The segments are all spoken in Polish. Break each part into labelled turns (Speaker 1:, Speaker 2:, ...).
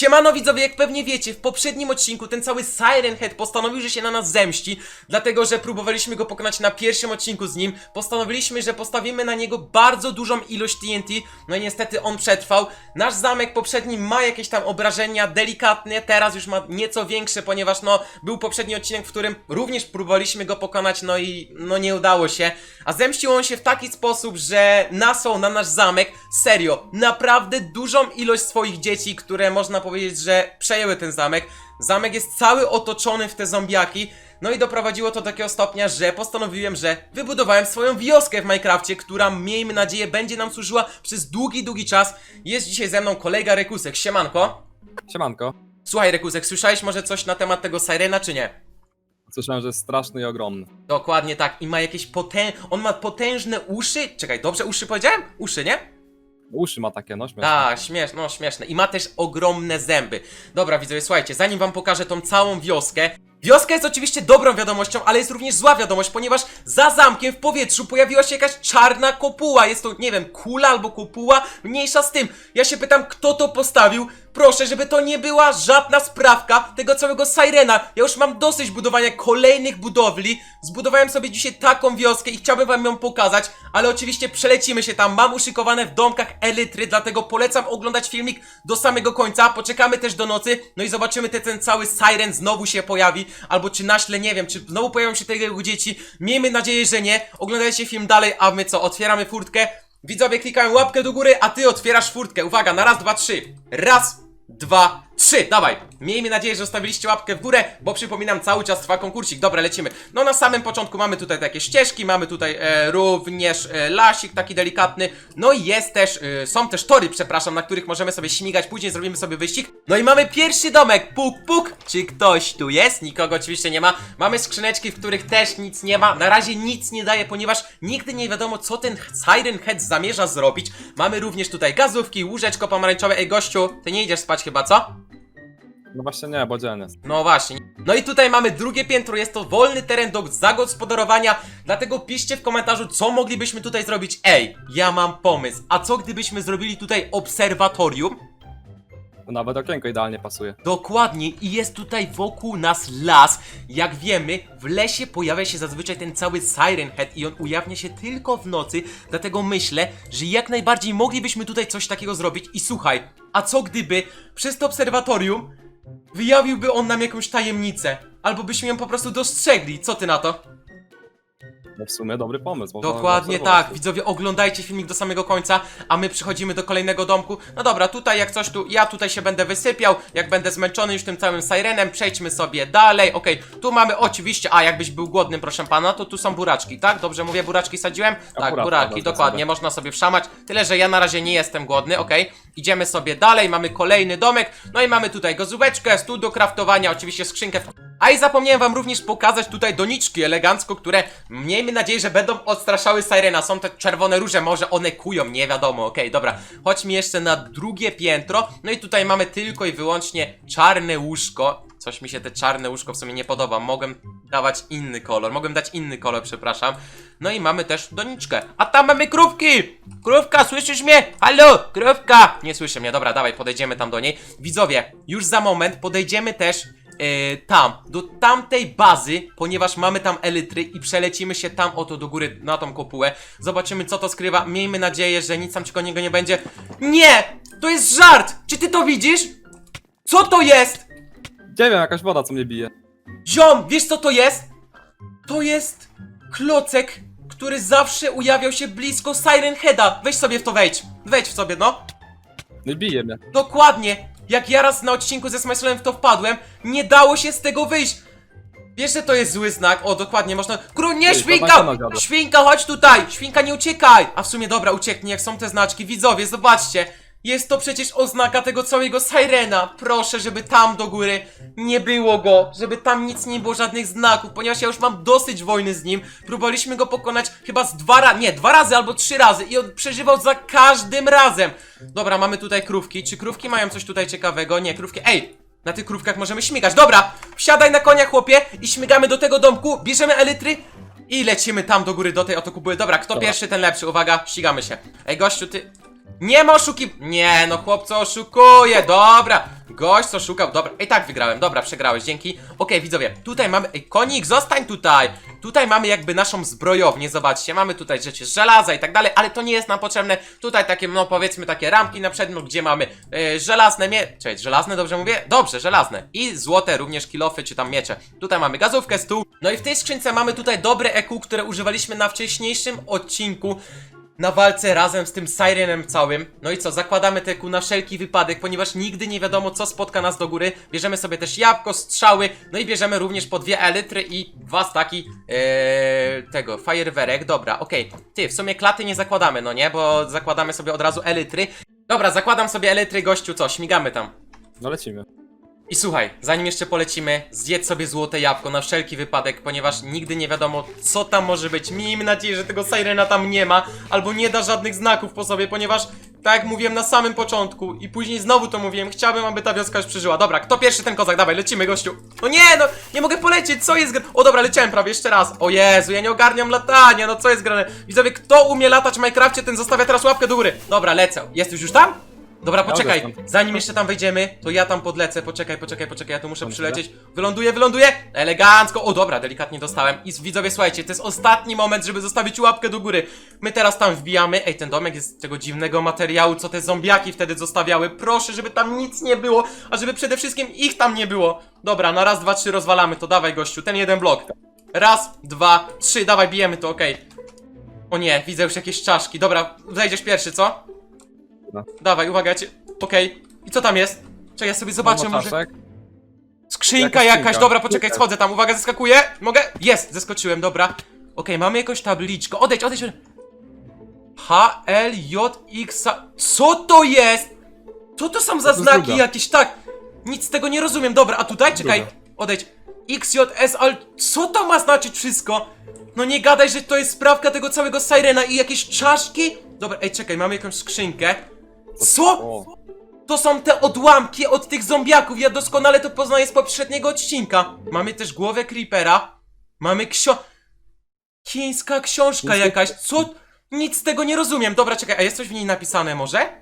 Speaker 1: Siemano widzowie, jak pewnie wiecie, w poprzednim odcinku ten cały Siren Head postanowił, że się na nas zemści, dlatego że próbowaliśmy go pokonać na pierwszym odcinku z nim. Postanowiliśmy, że postawimy na niego bardzo dużą ilość TNT, no i niestety on przetrwał. Nasz zamek poprzedni ma jakieś tam obrażenia delikatne, teraz już ma nieco większe, ponieważ no, był poprzedni odcinek, w którym również próbowaliśmy go pokonać, no i no nie udało się. A zemścił on się w taki sposób, że nasął na nasz zamek, serio, naprawdę dużą ilość swoich dzieci, które można powiedzieć, że przejęły ten zamek. Zamek jest cały otoczony w te zombiaki. No i doprowadziło to do takiego stopnia, że postanowiłem, że wybudowałem swoją wioskę w Minecrafcie, która miejmy nadzieję będzie nam służyła przez długi, długi czas. Jest dzisiaj ze mną kolega Rekusek, siemanko.
Speaker 2: Siemanko.
Speaker 1: Słuchaj Rekusek, słyszałeś może coś na temat tego Sirena, czy nie?
Speaker 2: Słyszałem, że jest straszny i ogromny.
Speaker 1: Dokładnie tak, i ma jakieś potę... On ma potężne uszy. Czekaj, dobrze uszy powiedziałem? Uszy, nie?
Speaker 2: Uszy ma takie, no śmieszne.
Speaker 1: Tak, śmieszne, no śmieszne. I ma też ogromne zęby. Dobra, widzowie, słuchajcie, zanim wam pokażę tą całą wioskę. Wioska jest oczywiście dobrą wiadomością, ale jest również zła wiadomość, ponieważ za zamkiem w powietrzu pojawiła się jakaś czarna kopuła. Jest to, nie wiem, kula albo kopuła, mniejsza z tym. Ja się pytam, kto to postawił. Proszę, żeby to nie była żadna sprawka tego całego Sirena. Ja już mam dosyć budowania kolejnych budowli. Zbudowałem sobie dzisiaj taką wioskę i chciałbym wam ją pokazać, ale oczywiście przelecimy się tam. Mam uszykowane w domkach elitry, dlatego polecam oglądać filmik do samego końca. Poczekamy też do nocy, no i zobaczymy, czy ten cały Siren znowu się pojawi, albo czy naśle, nie wiem, czy znowu pojawią się te jego dzieci. Miejmy nadzieję, że nie. Oglądajcie film dalej, a my co, otwieramy furtkę. Widzowie klikają łapkę do góry, a ty otwierasz furtkę. Uwaga, na raz, dwa, trzy. Raz, dwa, trzy. Dawaj. Miejmy nadzieję, że zostawiliście łapkę w górę, bo przypominam, cały czas trwa konkursik. Dobra, lecimy. No na samym początku mamy tutaj takie ścieżki, mamy tutaj e, również e, lasik taki delikatny. No i jest też, e, są też tory, przepraszam, na których możemy sobie śmigać. Później zrobimy sobie wyścig. No i mamy pierwszy domek. Puk, puk. Czy ktoś tu jest? Nikogo oczywiście nie ma. Mamy skrzyneczki, w których też nic nie ma. Na razie nic nie daje, ponieważ nigdy nie wiadomo, co ten Siren Head zamierza zrobić. Mamy również tutaj gazówki, łóżeczko pomarańczowe. Ej, gościu, ty nie idziesz spać chyba, co?
Speaker 2: No właśnie nie, bo dzień jest.
Speaker 1: No właśnie. No i tutaj mamy drugie piętro, jest to wolny teren do zagospodarowania, dlatego piszcie w komentarzu, co moglibyśmy tutaj zrobić. Ej, ja mam pomysł. A co gdybyśmy zrobili tutaj obserwatorium?
Speaker 2: To nawet okienko idealnie pasuje.
Speaker 1: Dokładnie, i jest tutaj wokół nas las. Jak wiemy, w lesie pojawia się zazwyczaj ten cały Siren Head i on ujawnia się tylko w nocy, dlatego myślę, że jak najbardziej moglibyśmy tutaj coś takiego zrobić. I słuchaj, a co gdyby przez to obserwatorium wyjawiłby on nam jakąś tajemnicę? Albo byśmy ją po prostu dostrzegli, co ty na to?
Speaker 2: No w sumie dobry pomysł.
Speaker 1: Dokładnie tak, widzowie, oglądajcie filmik do samego końca, a my przechodzimy do kolejnego domku. No dobra, tutaj jak coś tu, ja tutaj się będę wysypiał, jak będę zmęczony już tym całym sirenem, przejdźmy sobie dalej, okej, tu mamy oczywiście, a jakbyś był głodny, proszę pana, to tu są buraczki, tak? Dobrze mówię, buraczki sadziłem? tak,
Speaker 2: buraczki,
Speaker 1: buraki,
Speaker 2: dobrze,
Speaker 1: dokładnie,
Speaker 2: sobie.
Speaker 1: można sobie wszamać, tyle, że ja na razie nie jestem głodny, okej. Idziemy sobie dalej, mamy kolejny domek, no i mamy tutaj gozóweczkę, stół do kraftowania, oczywiście skrzynkę a i zapomniałem wam również pokazać tutaj doniczki elegancko, które miejmy nadzieję, że będą odstraszały Sirena. Są te czerwone róże, może one kują, nie wiadomo. Okej, dobra. Chodźmy jeszcze na drugie piętro. No i tutaj mamy tylko i wyłącznie czarne łóżko. Coś mi się te czarne łóżko w sumie nie podoba. Mogłem dawać inny kolor. Mogłem dać inny kolor, przepraszam. No i mamy też doniczkę. A tam mamy krówki! Krówka, słyszysz mnie? Halo, krówka! Nie słyszy mnie, dobra, dawaj, podejdziemy tam do niej. Widzowie, już za moment podejdziemy też e, tam, do tamtej bazy, ponieważ mamy tam elitry i przelecimy się tam oto do góry na tą kopułę. Zobaczymy co to skrywa. Miejmy nadzieję, że nic tam ciekawe niego nie będzie. Nie! To jest żart! Czy ty to widzisz? Co to jest?
Speaker 2: Nie wiem, jakaś woda co mnie bije.
Speaker 1: Ziom, wiesz co to jest? To jest klocek, który zawsze ujawiał się blisko Siren Heada. Weź sobie w to wejdź. Wejdź w sobie, no.
Speaker 2: No i bije mnie.
Speaker 1: Dokładnie! Jak ja raz na odcinku ze Smajslem w to wpadłem, nie dało się z tego wyjść! Wiesz, że to jest zły znak? O, dokładnie, można... Król, nie,
Speaker 2: Ej,
Speaker 1: świnka! Świnka, chodź tutaj! Świnka, nie uciekaj! A w sumie, dobra, ucieknie, jak są te znaczki. Widzowie, zobaczcie! Jest to przecież oznaka tego całego Sirena. Proszę, żeby tam do góry nie było go, żeby tam nic nie było, żadnych znaków, ponieważ ja już mam dosyć wojny z nim. Próbowaliśmy go pokonać chyba z dwa razy, nie, dwa razy albo trzy razy i on przeżywał za każdym razem. Dobra, mamy tutaj krówki. Czy krówki mają coś tutaj ciekawego? Nie, krówki. Ej! Na tych krówkach możemy śmigać. Dobra! Wsiadaj na konia, chłopie, i śmigamy do tego domku, bierzemy elitry i lecimy tam do góry, do tej oto kupuły. Dobra, kto
Speaker 2: Dobra.
Speaker 1: pierwszy, ten lepszy. Uwaga, ścigamy się. Ej, gościu, ty... Nie ma oszuki... Nie, no chłopco oszukuje, dobra. gość, co szukał, dobra, i tak wygrałem, dobra, przegrałeś, dzięki. Okej, widzowie, tutaj mamy, ej, konik, zostań tutaj. Tutaj mamy jakby naszą zbrojownię, zobaczcie, mamy tutaj rzeczy żelaza i tak dalej, ale to nie jest nam potrzebne. Tutaj takie, no powiedzmy, takie ramki na przedmiot, gdzie mamy e, żelazne mie... Czekaj, żelazne, dobrze mówię? Dobrze, żelazne. I złote również kilofy, czy tam miecze. Tutaj mamy gazówkę, stół. No i w tej skrzynce mamy tutaj dobre EQ, które używaliśmy na wcześniejszym odcinku na walce razem z tym Sirenem całym. No i co, zakładamy te ku na wszelki wypadek, ponieważ nigdy nie wiadomo co spotka nas do góry. Bierzemy sobie też jabłko, strzały, no i bierzemy również po dwie elitry i dwa staki ee, tego, fajerwerek. Dobra, okej. Ty, w sumie klaty nie zakładamy, no nie? Bo zakładamy sobie od razu elitry. Dobra, zakładam sobie elitry, gościu, co, śmigamy tam.
Speaker 2: No lecimy.
Speaker 1: I słuchaj, zanim jeszcze polecimy, zjedz sobie złote jabłko na wszelki wypadek, ponieważ nigdy nie wiadomo, co tam może być. Miejmy nadzieję, że tego Sirena tam nie ma, albo nie da żadnych znaków po sobie, ponieważ, tak jak mówiłem na samym początku i później znowu to mówiłem, chciałbym, aby ta wioska już przeżyła. Dobra, kto pierwszy, ten kozak, dawaj, lecimy, gościu. No nie, no, nie mogę polecieć, co jest gra... O, dobra, leciałem prawie, jeszcze raz. O Jezu, ja nie ogarniam latania, no co jest grane? Widzowie, kto umie latać w Minecrafcie, ten zostawia teraz łapkę do góry. Dobra, lecę. Jesteś już tam? Dobra, poczekaj, zanim jeszcze tam wejdziemy, to ja tam podlecę, poczekaj, poczekaj, poczekaj, ja tu muszę przylecieć, wyląduję, wyląduję, elegancko, o dobra, delikatnie dostałem. I widzowie, słuchajcie, to jest ostatni moment, żeby zostawić łapkę do góry, my teraz tam wbijamy, ej, ten domek jest z tego dziwnego materiału, co te zombiaki wtedy zostawiały, proszę, żeby tam nic nie było, a żeby przede wszystkim ich tam nie było, dobra, na raz, dwa, trzy rozwalamy to, dawaj gościu, ten jeden blok, raz, dwa, trzy, dawaj, bijemy to, okej, o nie, widzę już jakieś czaszki, dobra, zejdziesz pierwszy, co?
Speaker 2: No.
Speaker 1: Dawaj, uwaga, cię. Okej. I co tam jest? Czekaj, ja sobie zobaczę, może.
Speaker 2: czaszek.
Speaker 1: Skrzynka
Speaker 2: Jaka
Speaker 1: jakaś,
Speaker 2: skrzynka?
Speaker 1: dobra, poczekaj, schodzę tam, uwaga, zeskakuję. Mogę? Jest, zeskoczyłem, dobra. Okej, mamy jakąś tabliczkę. Odejdź, odejdź. H, L, J, X, A... Co to jest? Co to są za
Speaker 2: To jest
Speaker 1: znaki
Speaker 2: druga.
Speaker 1: jakieś? Tak. Nic z tego nie rozumiem. Dobra, a tutaj, czekaj. Odejdź. X, J, S, ale co to ma znaczyć wszystko? No nie gadaj, że to jest sprawka tego całego Sirena i jakieś czaszki? Dobra, ej, czekaj, mamy jakąś skrzynkę. Co?
Speaker 2: O,
Speaker 1: To są te odłamki od tych zombiaków, ja doskonale to poznaję z poprzedniego odcinka. Mamy też głowę Creepera. Mamy ksio... Chińska książka jakaś, co? Nic z tego nie rozumiem. Dobra, czekaj, a jest coś w niej napisane może?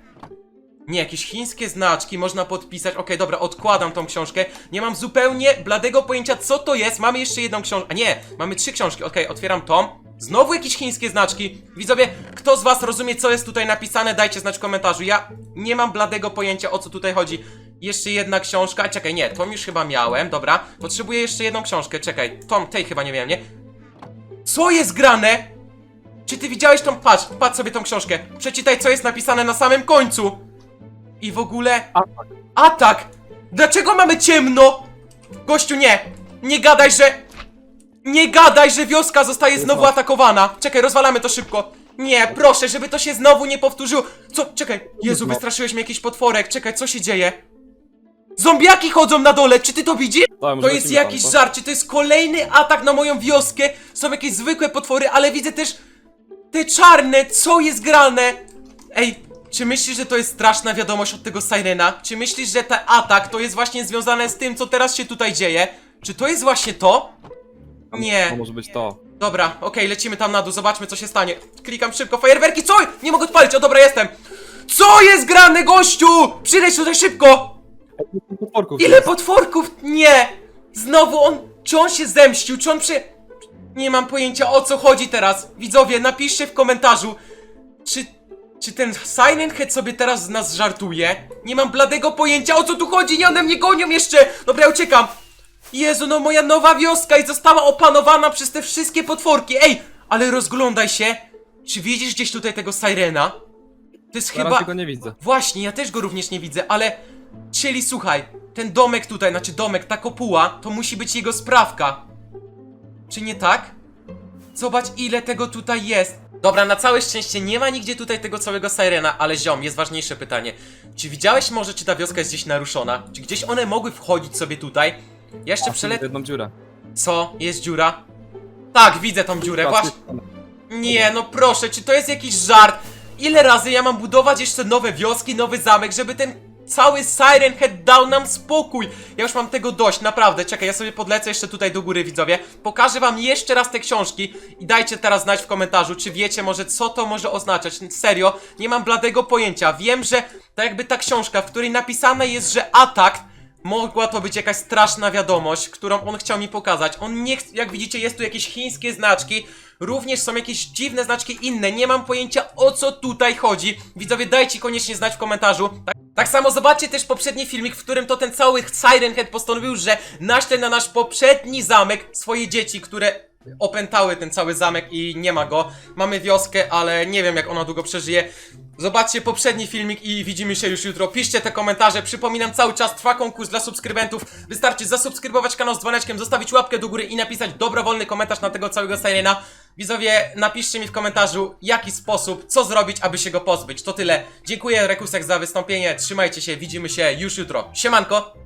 Speaker 1: Nie, jakieś chińskie znaczki można podpisać. Okej, dobra, odkładam tą książkę. Nie mam zupełnie bladego pojęcia, co to jest. Mamy jeszcze jedną książkę. A nie, mamy trzy książki. Okej, otwieram tom. Znowu jakieś chińskie znaczki. Widzowie, kto z was rozumie, co jest tutaj napisane, dajcie znać w komentarzu. Ja nie mam bladego pojęcia, o co tutaj chodzi. Jeszcze jedna książka. Czekaj, nie, tom już chyba miałem. Dobra, potrzebuję jeszcze jedną książkę. Czekaj, tom tej chyba nie miałem, nie? Co jest grane? Czy ty widziałeś tą, patrz, patrz sobie tą książkę. Przeczytaj, co jest napisane na samym końcu. I w ogóle...
Speaker 2: Atak!
Speaker 1: Dlaczego mamy ciemno? Gościu, nie! Nie gadaj, że... Nie gadaj, że wioska zostaje znowu atakowana! Czekaj, rozwalamy to szybko! Nie, proszę, żeby to się znowu nie powtórzyło! Co? Czekaj! Jezu, wystraszyłeś mnie jakiś potworek! Czekaj, co się dzieje? Zombiaki chodzą na dole! Czy ty to widzisz?
Speaker 2: Może
Speaker 1: To jest jakiś
Speaker 2: co?
Speaker 1: żart, czy to jest kolejny atak na moją wioskę? Są jakieś zwykłe potwory, ale widzę też te czarne, co jest grane? Ej, czy myślisz, że to jest straszna wiadomość od tego Sirena? Czy myślisz, że ten atak to jest właśnie związane z tym, co teraz się tutaj dzieje? Czy to jest właśnie to? Nie.
Speaker 2: To może być to.
Speaker 1: Dobra, okej, lecimy tam na dół, zobaczmy co się stanie. Klikam szybko, fajerwerki, co? Nie mogę odpalić, o dobra, jestem. Co jest grane, gościu? Przyleć tutaj szybko!
Speaker 2: Potworków
Speaker 1: Ile
Speaker 2: jest.
Speaker 1: potworków? Nie! Znowu on. Czy on się zemścił? Czy on przy. Nie mam pojęcia o co chodzi teraz. Widzowie, napiszcie w komentarzu. Czy. Czy ten Silent Head sobie teraz z nas żartuje? Nie mam bladego pojęcia o co tu chodzi, nie one mnie gonią jeszcze! Dobra, ja uciekam! Jezu, no moja nowa wioska i została opanowana przez te wszystkie potworki. Ej, ale rozglądaj się. Czy widzisz gdzieś tutaj tego Sirena? To jest
Speaker 2: Chyba...
Speaker 1: chyba.
Speaker 2: tego nie widzę.
Speaker 1: Właśnie, ja też go również nie widzę, ale... Czyli słuchaj, ten domek tutaj, znaczy domek, ta kopuła, to musi być jego sprawka. Czy nie tak? Zobacz ile tego tutaj jest. Dobra, na całe szczęście nie ma nigdzie tutaj tego całego Sirena, ale ziom, jest ważniejsze pytanie. Czy widziałeś może, czy ta wioska jest gdzieś naruszona? Czy gdzieś one mogły wchodzić sobie tutaj? Ja jeszcze przelecę...
Speaker 2: jedną dziurę.
Speaker 1: Co? Jest dziura? Tak, widzę tą dziurę, właśnie. Nie, no proszę, czy to jest jakiś żart? Ile razy ja mam budować jeszcze nowe wioski, nowy zamek, żeby ten cały Siren Head dał nam spokój? Ja już mam tego dość, naprawdę. Czekaj, ja sobie podlecę jeszcze tutaj do góry, widzowie. Pokażę wam jeszcze raz te książki i dajcie teraz znać w komentarzu, czy wiecie może, co to może oznaczać. Serio, nie mam bladego pojęcia. Wiem, że tak jakby ta książka, w której napisane jest, że atak mogła to być jakaś straszna wiadomość, którą on chciał mi pokazać. On nie jak widzicie, jest tu jakieś chińskie znaczki, również są jakieś dziwne znaczki inne. Nie mam pojęcia o co tutaj chodzi. Widzowie, dajcie koniecznie znać w komentarzu. Tak, tak samo zobaczcie też poprzedni filmik, w którym to ten cały Siren Head postanowił, że naśle na nasz poprzedni zamek swoje dzieci, które opętały ten cały zamek i nie ma go. Mamy wioskę, ale nie wiem jak ona długo przeżyje. Zobaczcie poprzedni filmik i widzimy się już jutro. Piszcie te komentarze. Przypominam, cały czas trwa konkurs dla subskrybentów. Wystarczy zasubskrybować kanał z dzwoneczkiem, zostawić łapkę do góry i napisać dobrowolny komentarz na tego całego Sirena. Widzowie, napiszcie mi w komentarzu, jaki sposób, co zrobić, aby się go pozbyć. To tyle. Dziękuję Rekusek za wystąpienie. Trzymajcie się, widzimy się już jutro. Siemanko!